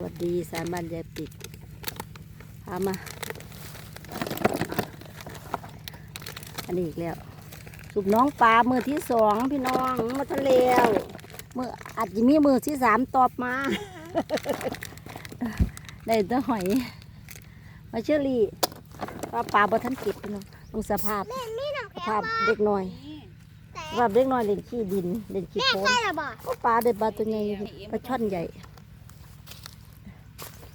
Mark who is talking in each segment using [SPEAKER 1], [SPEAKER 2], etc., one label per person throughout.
[SPEAKER 1] สวัสดีสารบ้านยายปิดพามา อันนี้อีกแล้ว สุบน้องปลามือที่สองพี่น้องมาทะเลวมืออาจจะมีมือที่สามตอบมา ได้แตัวหอย มาเชอรี่ปลาปลาบ่ทันเก็บพี่น้องลงสภาพสภาพเด็กน้อยสภาพเด็กน้อยเล่นขี้ดินเล่นขี้โคลน
[SPEAKER 2] ใช่หรอบ่
[SPEAKER 1] ก็ปลาเด็ดปลาตัวใหญ่ปลาช่อนใหญ่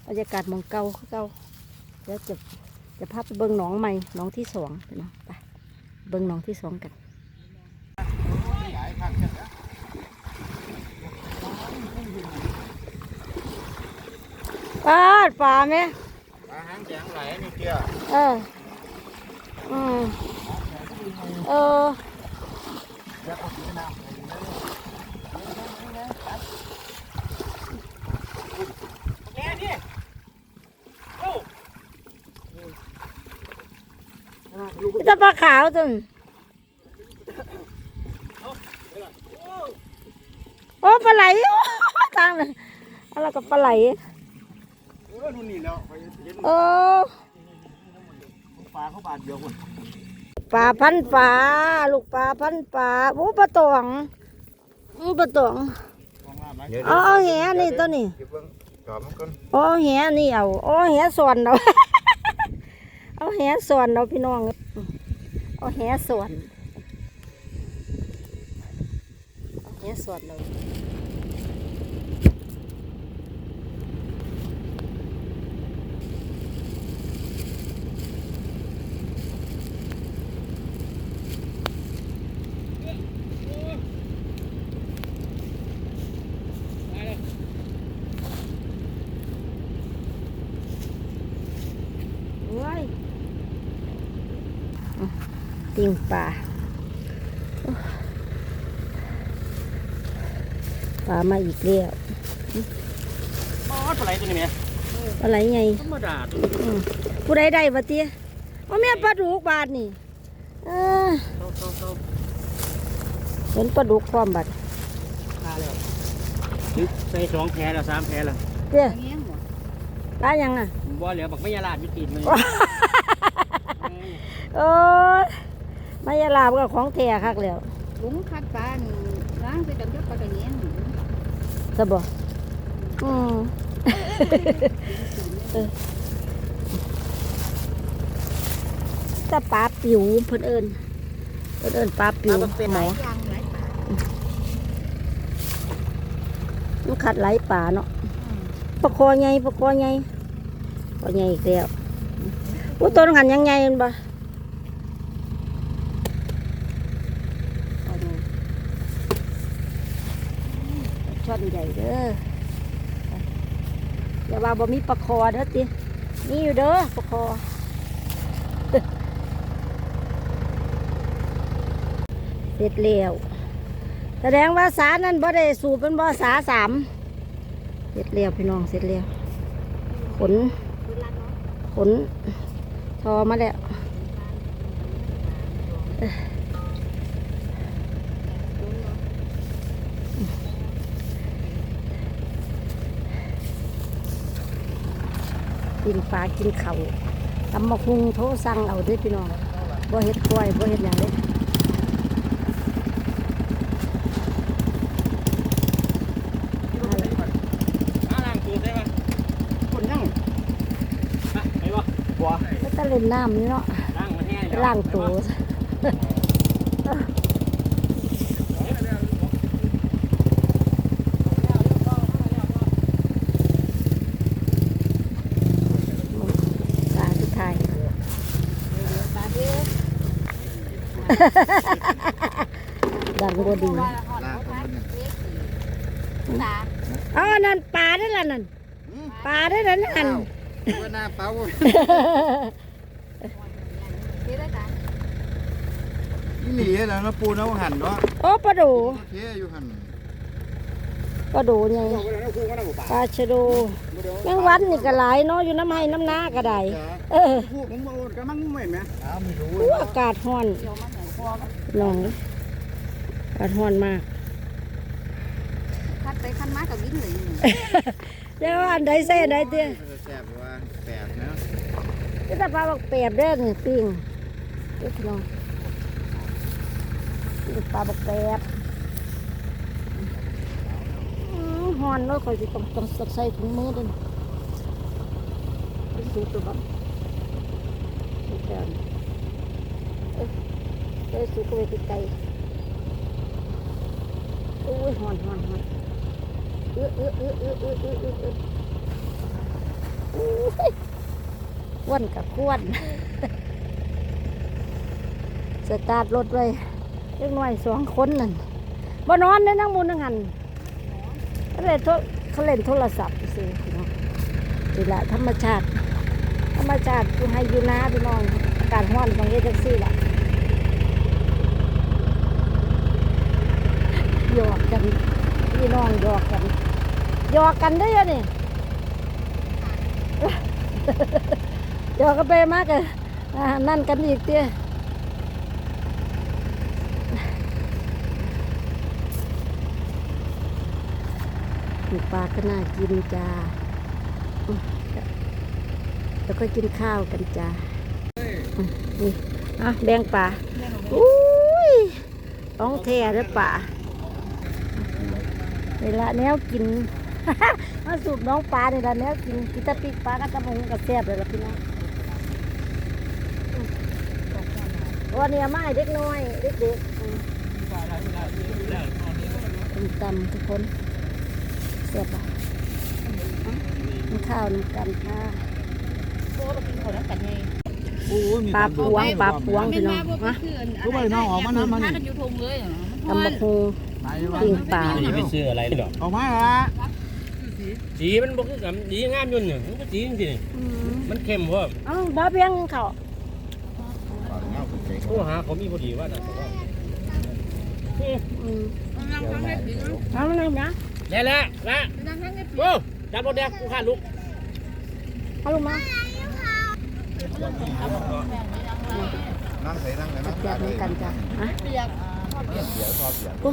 [SPEAKER 1] บรรยากาศมองเกาเกาเดี๋ยวจะจะพาไปเบิ้งหนองใหม่หนองที่สองไปเนะไปเบิ้งหนองที่สองกันปลาปลาไหม
[SPEAKER 3] ปลาหางแข็งไหลนี่เตี้ย
[SPEAKER 1] เอออืมเออ
[SPEAKER 3] แม่นี่
[SPEAKER 1] นี่ จะปลาขาวจังโอ้ปลาไหลโอ้ทางเลยอะไรกับปลาไหล
[SPEAKER 3] เออนู่นนี่แล้วไปเห็น
[SPEAKER 1] เออ
[SPEAKER 3] ปลาเขาบาดเดียวคน
[SPEAKER 1] ปลาพันปลาลูกปลาพันปลาโอ้ปลาตองอู้ปลาตอง
[SPEAKER 3] มองมาไหม
[SPEAKER 1] เอาเอาแหนี่ตัวนี้
[SPEAKER 3] เก็บเบิ่งจอบมันก่อน
[SPEAKER 1] โอ้แหนี่เอาโอ้แหสวนเอาเอาแหสวนเอาพี่น้อง เอาแหสวนเอาแหสวนเอาเว้ย ปิ้งปลาปลามาอีกแล้ว
[SPEAKER 3] อ๋อปลาไหลตัวนี้แม่
[SPEAKER 1] อะไรไง
[SPEAKER 3] ธรรมดาตัว
[SPEAKER 1] อืมผู้ใดได้ปะเตี้ยว่าแม่ปลาดุกบาทนี่เออ
[SPEAKER 3] โตโตโต
[SPEAKER 1] เห็นปลาดุกความบัด
[SPEAKER 3] ปลาแล้วลึกใส่สองแพแล้วสามแพแล้ว
[SPEAKER 1] เตี้ยปลายังอะ
[SPEAKER 3] บ่เหลือบักไม่ยาลาดมีตีนเลย
[SPEAKER 1] โอ้ย มายาลาบก็ของแท้คักแล้ว
[SPEAKER 2] ลุงคัดปลาล้างไปกับเจ้าปลากระเนียน
[SPEAKER 1] สบอืมเออแต่ปลาปิวเพิ่นเอิญเพิ่นเอิญปลาปิวหมอ
[SPEAKER 2] ยังหลายปลา
[SPEAKER 1] มันขัดไหลป่าเนาะปลาคอใหญ่ปลาคอใหญ่คอใหญ่อีกแล้วอู้ตัวนั้นหันยังไงมันบ่เอาดู ช่อนใหญ่เด้ออย่าว่าบ่มีปลาคอเด้อตินี่อยู่เด้อปลาคอเสร็จแล้วแสดงว่าสานั้นบ่ได้สูบเป็นบ่สาสามเสร็จแล้วพี่น้องเสร็จแล้วขนขนทอมาแล้วเอ้อ กินปลากินเขาวตำมะคุงโทรสั่งเอาเด้อพี่น้องบ่เฮ็ดกล้วยบ่เฮ็ดหยังเด้
[SPEAKER 3] อาล้างตัวได้ไหมคนยังไปไปบ่บัว
[SPEAKER 1] ก็จะเล่นน้ำนี่เนาะ
[SPEAKER 3] ล้างมันแห้ง
[SPEAKER 1] ล่างตัวตาสุดท้าย ดังบ่ดี
[SPEAKER 3] ล้างมันเนี่ย
[SPEAKER 1] อ๋อนั่นปลาได้อละนั่นปลาได้อละนั่น
[SPEAKER 3] ว่าหน้าเป้า
[SPEAKER 2] ที่ได้จ้ะ
[SPEAKER 3] อีหลีแล้วนะปูนะว่าหันเนาะ
[SPEAKER 1] โอ้ปลาโดู
[SPEAKER 3] โอเคอยู่หัน
[SPEAKER 1] ปลาโดูไงปลาชะโดแมงวันนี่ก็หลายเนาะอยู่น้ำไห้น้ำนาก็ได้เออ
[SPEAKER 3] พูดผมมาโอนกันมั่งไม่ไหมอ้าวไม่รู้
[SPEAKER 1] อู้อากาศร้อน
[SPEAKER 2] เดี๋ยวมาเหมือนคอกับ
[SPEAKER 1] น้องอากาศร้อนมาก
[SPEAKER 2] คัดไปคันมากับวิ่งเลย
[SPEAKER 1] ยเจ้าอันใดใส่อันใดเตี้ย
[SPEAKER 4] แซ่บว่าแปดนะ
[SPEAKER 1] นี่ถ้าปลาบอกแปบเด้อนี่ปิ้งเด้อพี่น้องนี่ปลาบอกแปบอื้อหอนแล้วคอยสิต้องต้องต้องใส่ถุงมือเด้วยเป็นสูตรตัวบังนี่แกนเอ้ย เอ้ยสูตรก็ไปไกลๆโอ้ยหอนหอนหอนเออเออเออเออเออเออเออเออโอ้ยควนกับควนสตาร์ทรถไว้เล็กน้อยสองคนนั่นบ่นอนเลยนั่งบนนั่งหันเขาเล่นโทรเขาเล่นโทรศัพท์ซื้อพี่น้องนี่แหละธรรมชาติ ธรรมชาติอยู่ให้อยู่นาพี่น้อง อากาศร้อนของเอจังซี่ล่ะ หยอกกันพี่น้องหยอกกันหยอกกันได้อยังนี่เดี๋ยวก็ไปมากเลยนั่นกันอีกเตี้ยมีปลาก็น่ากินจ้าอืมแล้วก็กินข้าวกันจ้าอืมนี่อะแบ่งปลาอุ้ยต้องแท้เด้อป่า เวลาแนวกินมาสูบน้องปลาเนี่ยละแนวกินกินแตะปีกปลาก็ตะมงกับแซ่บเลยละพี่น้องวันนี้มาให้เด็กน้อยเด็กๆอืมต้มตำทุกคนเสียบอะกินข้าวน้ำกันค่ะ
[SPEAKER 2] โอ้เรากินข้าวแล้วกันไง
[SPEAKER 4] โอ้ยมี
[SPEAKER 1] ปลาพวงปลาพวง
[SPEAKER 2] เป็
[SPEAKER 1] พี่
[SPEAKER 2] น
[SPEAKER 1] น้อ
[SPEAKER 2] มางบ่
[SPEAKER 1] มา
[SPEAKER 2] คืออัน
[SPEAKER 4] รู้ไหมน้องออกมาน้ำมัน
[SPEAKER 2] พา
[SPEAKER 4] นี่
[SPEAKER 2] กันอยู่ทงเลยเหรอ
[SPEAKER 1] ตำบักฮู
[SPEAKER 4] ไหนวะ
[SPEAKER 1] ปิ้งปลา
[SPEAKER 3] นี่ไปซื้ออะไรดอก
[SPEAKER 4] ออกมาละ
[SPEAKER 3] สีมันบ่คือกันสีงามอยู่เนี่ยมันก็สีจริง
[SPEAKER 1] อืม
[SPEAKER 3] ๆมันเข้มเพราะ
[SPEAKER 1] เอ้าบ่เพียงเขา
[SPEAKER 3] โทรหาเขามีพอดีว่าน่ะแต่ว่า
[SPEAKER 1] ที่อืม
[SPEAKER 2] นั่งข้างในปีน
[SPEAKER 1] เอามานั่งนะ
[SPEAKER 3] แล้วแล้วละ
[SPEAKER 2] นั่งข้างในปี
[SPEAKER 3] โอ้จับรถแดงกูขาดลูก
[SPEAKER 1] เอาลงมา
[SPEAKER 4] นั่งใส่นั่งเลย
[SPEAKER 1] จั
[SPEAKER 4] นั่
[SPEAKER 1] ด
[SPEAKER 4] ง
[SPEAKER 1] แจกเหมือนกันจ้ะฮะ
[SPEAKER 2] เปียก
[SPEAKER 4] เดี๋ยวพอเสีย
[SPEAKER 1] โอ้